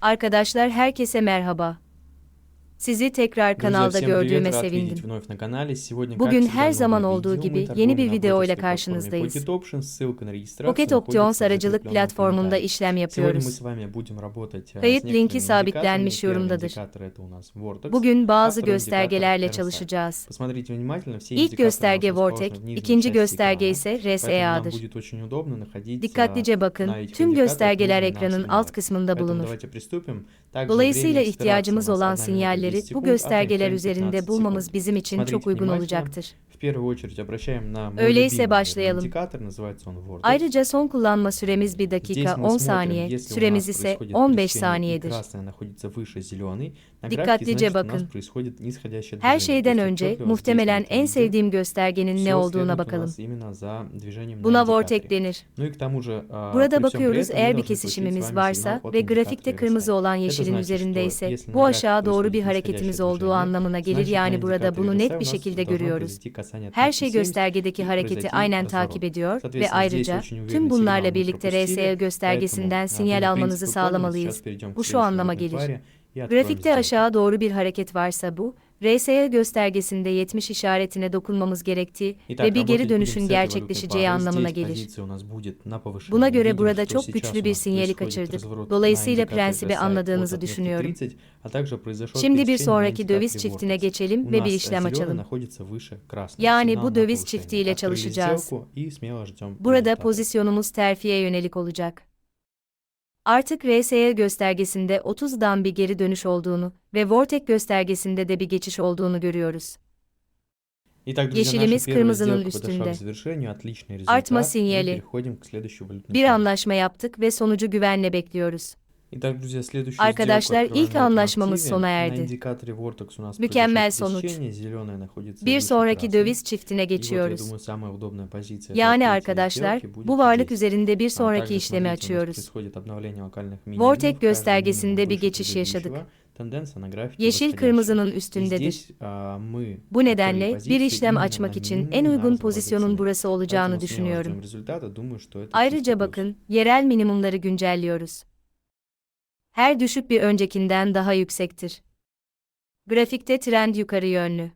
Arkadaşlar herkese merhaba. Sizi tekrar kanalda gördüğüme sevindim. Bugün her zaman olduğu gibi yeni bir video ile karşınızdayız. Pocket Options aracılık platformunda işlem yapıyoruz. Kayıt linki sabitlenmiş yorumdadır. Bugün bazı göstergelerle çalışacağız. İlk gösterge Vortex, ikinci gösterge ise RSEA'dır. Dikkatlice bakın, tüm göstergeler ekranın alt kısmında bulunur. Dolayısıyla ihtiyacımız olan sinyalleri verileri bu göstergeler üzerinde bulmamız bizim için çok uygun olacaktır. Öyleyse başlayalım. Ayrıca son kullanma süremiz 1 dakika 10 saniye, süremiz ise 15 saniyedir. Dikkatlice bakın. Her şeyden önce muhtemelen en sevdiğim göstergenin ne olduğuna bakalım. Buna vortek denir. Burada bakıyoruz eğer bir kesişimimiz varsa ve grafikte kırmızı olan yeşilin üzerindeyse bu aşağı doğru bir hareket hareketimiz olduğu anlamına gelir yani burada bunu net bir şekilde görüyoruz. Her şey göstergedeki hareketi aynen takip ediyor ve ayrıca tüm bunlarla birlikte RSE göstergesinden sinyal almanızı sağlamalıyız. Bu şu anlama gelir. Grafikte aşağı doğru bir hareket varsa bu, RSA göstergesinde 70 işaretine dokunmamız gerektiği ve bir geri dönüşün gerçekleşeceği anlamına gelir. Buna göre burada çok güçlü bir sinyali kaçırdık. Dolayısıyla prensibi anladığınızı düşünüyorum. Şimdi bir sonraki döviz çiftine geçelim ve bir işlem açalım. Yani bu döviz çiftiyle çalışacağız. Burada pozisyonumuz terfiye yönelik olacak. Artık RSI göstergesinde 30'dan bir geri dönüş olduğunu ve Vortex göstergesinde de bir geçiş olduğunu görüyoruz. Итак, друзья, Yeşilimiz наша первая kırmızının сделка подошла üstünde. к завершению. Отличный результат. Artma И sinyali. переходим к следующей валютной Bir паре. anlaşma yaptık ve sonucu güvenle bekliyoruz. Arkadaşlar ilk anlaşmamız sona erdi. Mükemmel sonuç. Bir sonraki döviz çiftine geçiyoruz. Yani arkadaşlar bu varlık üzerinde bir sonraki işlemi açıyoruz. Vortex göstergesinde bir geçiş yaşadık. Yeşil kırmızının üstündedir. Bu nedenle bir işlem açmak için en uygun pozisyonun burası olacağını düşünüyorum. Ayrıca bakın, yerel minimumları güncelliyoruz Her düşük bir öncekinden daha yüksektir. Grafikte trend yukarı yönlü.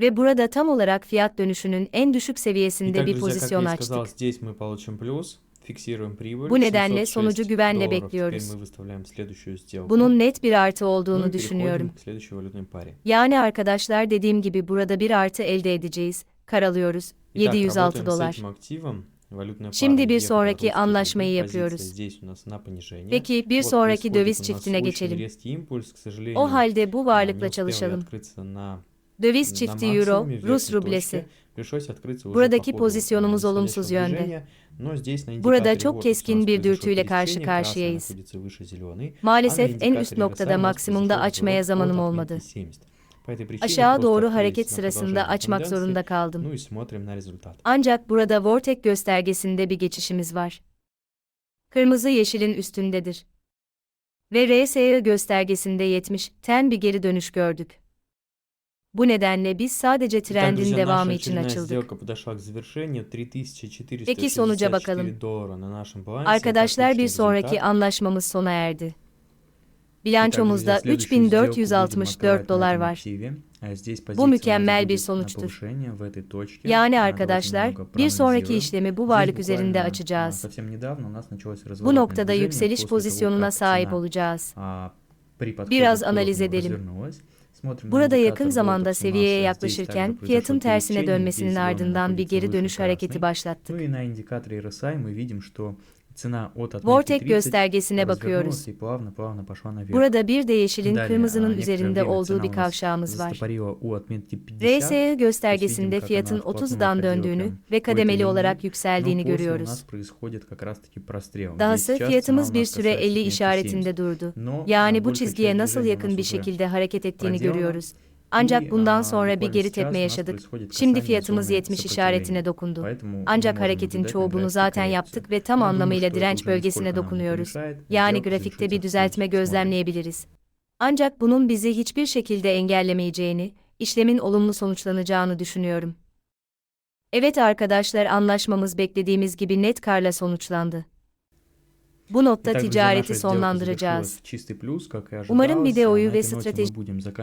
Ve burada tam olarak fiyat dönüşünün en düşük seviyesinde Итак, bir друзья, как pozisyon я и açtık. сказал, здесь мы получим плюс, фиксируем прибыль. Bu nedenle 706 sonucu güvenle долларов. bekliyoruz. Теперь мы выставляем следующую сделку. Bunun net bir artı Ну и olduğunu переходим düşünüyorum. к следующей валютной паре. Yani arkadaşlar dediğim gibi burada bir artı elde edeceğiz. Karalıyoruz. Итак, 706 работаем с dolar. Şimdi bir sonraki anlaşmayı yapıyoruz. Peki bir sonraki döviz çiftine geçelim. O halde bu varlıkla çalışalım. Döviz çifti euro, Rus rublesi. Buradaki pozisyonumuz olumsuz yönde. Burada çok keskin bir dürtüyle karşı karşıyayız. Maalesef en üst noktada maksimumda açmaya zamanım olmadı. отметки 70. По этой причине Aşağı просто doğru открылись hareket на sırasında продолжение açmak тенденции, zorunda kaldım. Ну и смотрим на результат. Ancak burada Vortex göstergesinde bir geçişimiz var. Kırmızı yeşilin üstündedir. Ve RSI göstergesinde 70 ten bir geri dönüş gördük. Bu nedenle biz sadece Итак, trendin друзья, devamı наша için очередная açıldık. сделка подошла к завершению. 3464 Peki sonuca bakalım. доллара на нашем балансе. Это Arkadaşlar отличный bir sonraki результат. anlaşmamız sona erdi. bilançomuzda 3464 dolar var. Bu mükemmel bir sonuçtur. Yani arkadaşlar bir sonraki işlemi bu varlık üzerinde açacağız. Bu noktada yükseliş pozisyonuna sahip olacağız. Biraz analiz edelim. Burada yakın zamanda seviyeye yaklaşırken fiyatın tersine dönmesinin ardından bir geri dönüş hareketi başlattık. Vortex göstergesine bakıyoruz. Burada bir de yeşilin kırmızının üzerinde olduğu bir kavşağımız var. RSE göstergesinde fiyatın 30'dan döndüğünü ve kademeli olarak yükseldiğini görüyoruz. Dahası fiyatımız bir süre 50 işaretinde durdu. Yani bu çizgiye nasıl yakın bir şekilde hareket ettiğini görüyoruz. Ancak bundan sonra bir geri tepme yaşadık. Şimdi fiyatımız 70 işaretine dokundu. Ancak hareketin çoğu bunu zaten yaptık ve tam anlamıyla direnç bölgesine dokunuyoruz. Yani grafikte bir düzeltme gözlemleyebiliriz. Ancak bunun bizi hiçbir şekilde engellemeyeceğini, işlemin olumlu sonuçlanacağını düşünüyorum. Evet arkadaşlar anlaşmamız beklediğimiz gibi net karla sonuçlandı. Bu notta ticareti sonlandıracağız. Umarım videoyu ve strateji...